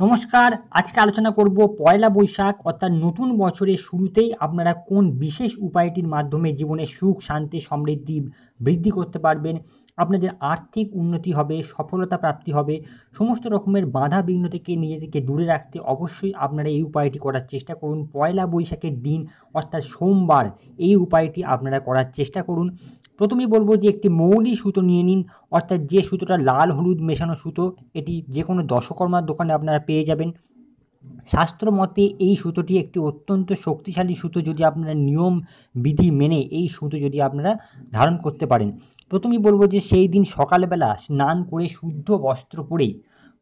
নমস্কার, আজকে আলোচনা করব পয়লা বৈশাখ, অর্থাৎ নতুন বছরের শুরুতেই আপনারা কোন বিশেষ উপায়টির মাধ্যমে জীবনে সুখ, শান্তি, সমৃদ্ধি বৃদ্ধি করতে পারবেন, আপনাদের আর্থিক উন্নতি হবে, সফলতা প্রাপ্তি হবে, সমস্ত রকমের বাধা বিঘ্ন থেকে নিজেদেরকে দূরে রাখতে অবশ্যই আপনারা এই উপায়টি করার চেষ্টা করুন। পয়লা বৈশাখের দিন, অর্থাৎ সোমবার, এই উপায়টি আপনারা করার চেষ্টা করুন। প্রথমেই বলব যে একটি মৌলি সুতো নিয়ে নিন, অর্থাৎ যে সুতোটা লাল, হলুদ মেশানো সুতো, এটি যে কোনো দশকর্মার দোকানে আপনারা পেয়ে যাবেন। শাস্ত্র মতে এই সুতোটি একটি অত্যন্ত শক্তিশালী সুতো যদি আপনারা নিয়ম, বিধি মেনে এই সুতো যদি আপনারা ধারণ করতে পারেন। প্রথমেই বলব যে সেই দিন সকালবেলা স্নান করে শুদ্ধ বস্ত্র পরে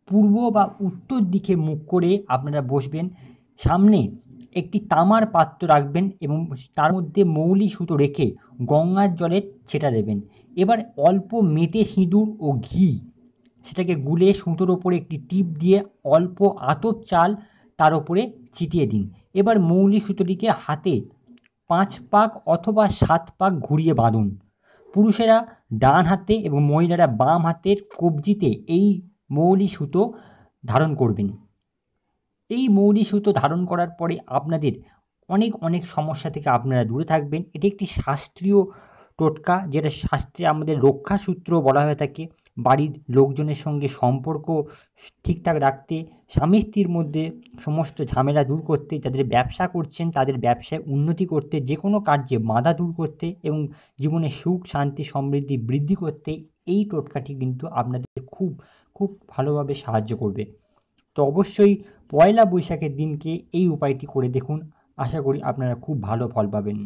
পূর্ব বা উত্তর দিকে মুখ করে আপনারা বসবেন। সামনে একটি তামার পাত্র রাখবেন এবং তার মধ্যে মৌলি সুতো রেখে গঙ্গার জলে ছেটা দেবেন। এবার অল্প মেটে সিঁদুর ও ঘি, সেটাকে গুলে সুতোর ওপরে একটি টিপ দিয়ে অল্প আতপ চাল তার ওপরে ছিটিয়ে দিন। এবার মৌলি সুতোটিকে হাতে পাঁচ পাক অথবা সাত পাক ঘুরিয়ে বাঁধুন। পুরুষেরা ডান হাতে এবং মহিলারা বাম হাতের কবজিতে এই মৌলি সুতো ধারণ করবেন। এই মৌলি সুতো ধারণ করার পরে আপনাদের অনেক অনেক সমস্যা থেকে আপনারা দূরে থাকবেন। এটি একটি শাস্ত্রীয় টোটকা, যেটা শাস্ত্রে আমাদের রক্ষাসূত্র বলা হয়ে থাকে। বাড়ির লোকজনের সঙ্গে সম্পর্ক ঠিকঠাক রাখতে, স্বামী স্ত্রীর মধ্যে সমস্ত ঝামেলা দূর করতে, যাদের ব্যবসা করছেন, তাদের ব্যবসায় উন্নতি করতে যে কোনো কার্যে বাধা দূর করতে এবং জীবনে সুখ, শান্তি, সমৃদ্ধি বৃদ্ধি করতে, এই টোটকাটি কিন্তু আপনাদের খুব খুব ভালোভাবে সাহায্য করবে। তো অবশ্যই পয়লা বৈশাখের দিনকে এই উপায়টি করে দেখুন। আশা করি আপনারা খুব ভালো ফল পাবেন।